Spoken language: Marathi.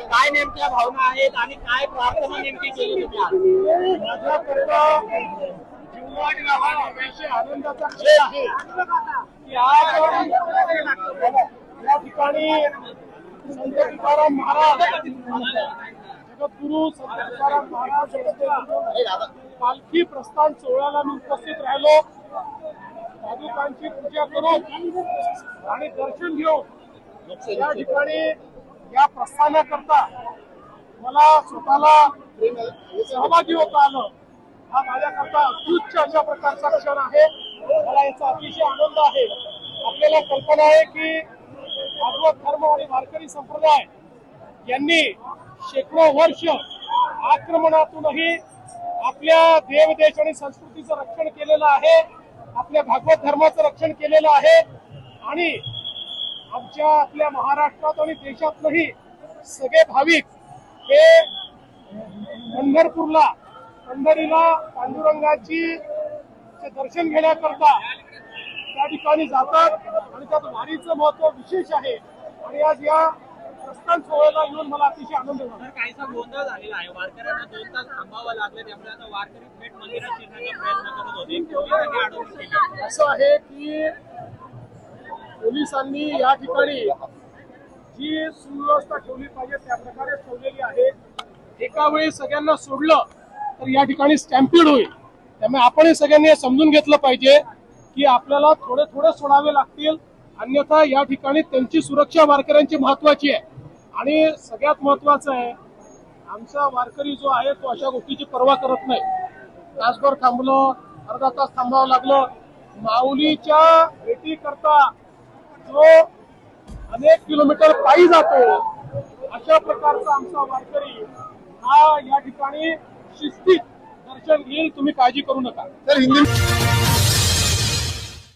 भावना आहेत आणि काय प्रार्थना नेमकी केली तुम्ही माझ्याकरता जीवनात हा आनंदाचा क्षण आहे की आज या ठिकाणी संत तुकाराम महाराज जगद्गुरु संत तुकाराम महाराज पालखी प्रस्थान सोहळ्याला मी उपस्थित राहिलो. पादुकांची पूजा करून आणि दर्शन घेऊन या ठिकाणी या प्रस्थानाकरता मला स्वतःला सहभागी होता आलं. हा माझ्याकरता अत्युच्च अशा प्रकारचा क्षण आहे. मला याचा अतिशय आनंद आहे. आपल्याला कल्पना आहे की भागवत धर्म आणि वारकरी संप्रदाय यांनी शेकडो वर्ष आक्रमणातूनही आपल्या देव देश आणि संस्कृतीचं रक्षण केलेलं आहे. आपल्या भागवत धर्माचं रक्षण केलेलं आहे. आणि आमच्या आपल्या महाराष्ट्रात आणि देशातलंही सगळे भाविक हे पंढरपूरला पंढरीला पांडुरंगाची दर्शन घेण्याकरता त्या ठिकाणी जातात आणि त्यात वारीचं महत्त्व विशेष आहे. आणि आज या प्रस्थान सोहळ्याला येऊन मला अतिशय आनंद झाला. काहीसा गोंधळ झालेला आहे. वारकऱ्यांना दोन तास थांबावं लागलं. त्यामुळे आता वारकरी थेट मंदिरात शिरण्याचा प्रयत्न करत होते. पोलिसांनी अडवून केलं असं आहे की पोलिसांनी या ठिकाणी जी सुव्यवस्था ठेवली पाहिजे त्या प्रकारे ठेवलेली आहे. एका वेळी सगळ्यांना सोडलं तर या ठिकाणी स्टॅम्पिड होईल. त्यामुळे आपण सगळ्यांनी समजून घेतलं पाहिजे की आपल्याला थोडे थोडे सोडावे लागतील. अन्यथा या ठिकाणी त्यांची सुरक्षा वारकऱ्यांची महत्वाची आहे. आणि सगळ्यात महत्वाचं आहे आमचा वारकरी जो आहे तो अशा गोष्टीची पर्वा करत नाही. तासभर थांबलं अर्धा तास थांबावं लागलं. माऊलीच्या भेटी करता जो अनेक किलोमीटर पायी जातो अशा प्रकारचा आमचा वारकरी हा या ठिकाणी शिस्तीत दर्शन घेईल तुम्ही काळजी करू नका. तर हिंदी